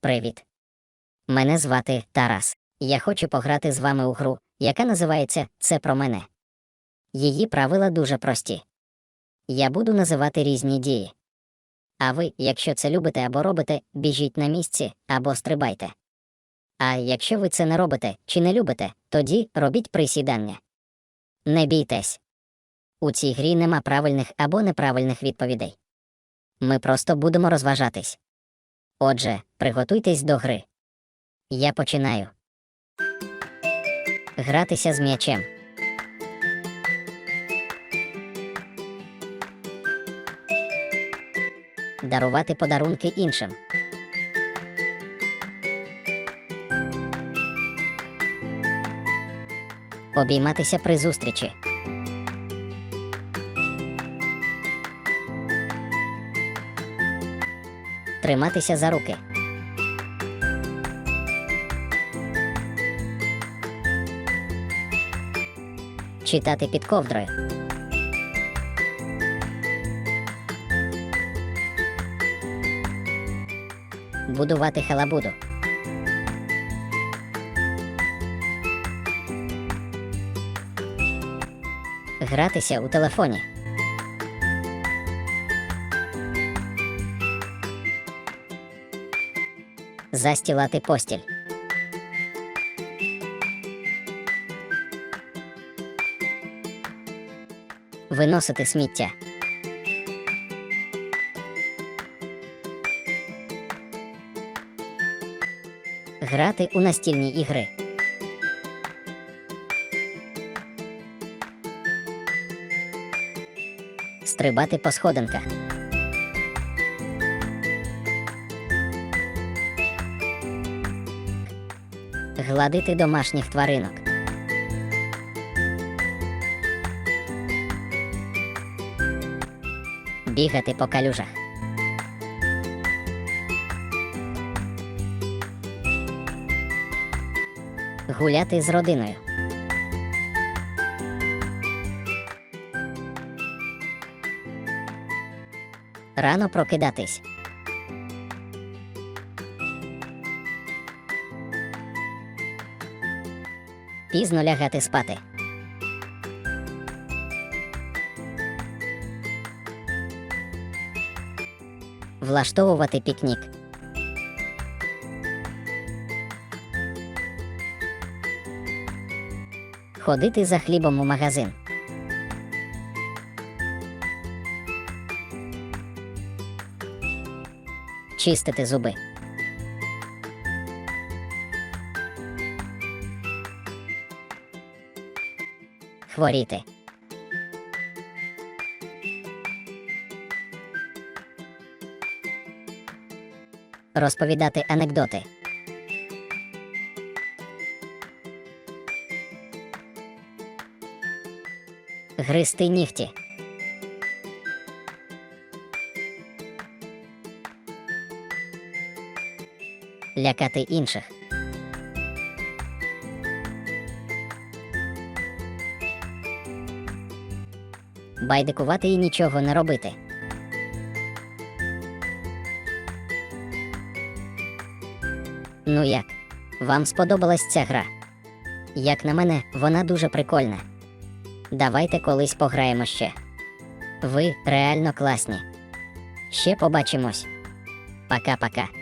Привіт. Мене звати Тарас. Я хочу пограти з вами у гру, яка називається Це про мене. Її правила дуже прості. Я буду називати різні дії. А ви, якщо це любите або робите, біжіть на місці або стрибайте. А якщо ви це не робите чи не любите, тоді робіть присідання. Не бійтесь. У цій грі нема правильних або неправильних відповідей. Ми просто будемо розважатись. Отже, приготуйтесь до гри. Я починаю. Гратися з м'ячем. Дарувати подарунки іншим. Обійматися при зустрічі. Триматися за руки. Читати під ковдрою. Будувати халабуду. Гратися у телефоні. Застілати постіль. Виносити сміття. Грати у настільні ігри. Стрибати по сходинках. Гладити домашніх тваринок. Бігати по калюжах. Гуляти з родиною. Рано прокидатись. Пізно лягати спати. Влаштовувати пікнік. Ходити за хлібом у магазин. Чистити зуби. Хворіти. Розповідати анекдоти. Гристи нігті. Лякати інших. Байдикувати і нічого не робити. Ну як? Вам сподобалась ця гра? Як на мене, вона дуже прикольна. Давайте колись пограємо ще. Ви реально класні. Ще побачимось. Пока-пока.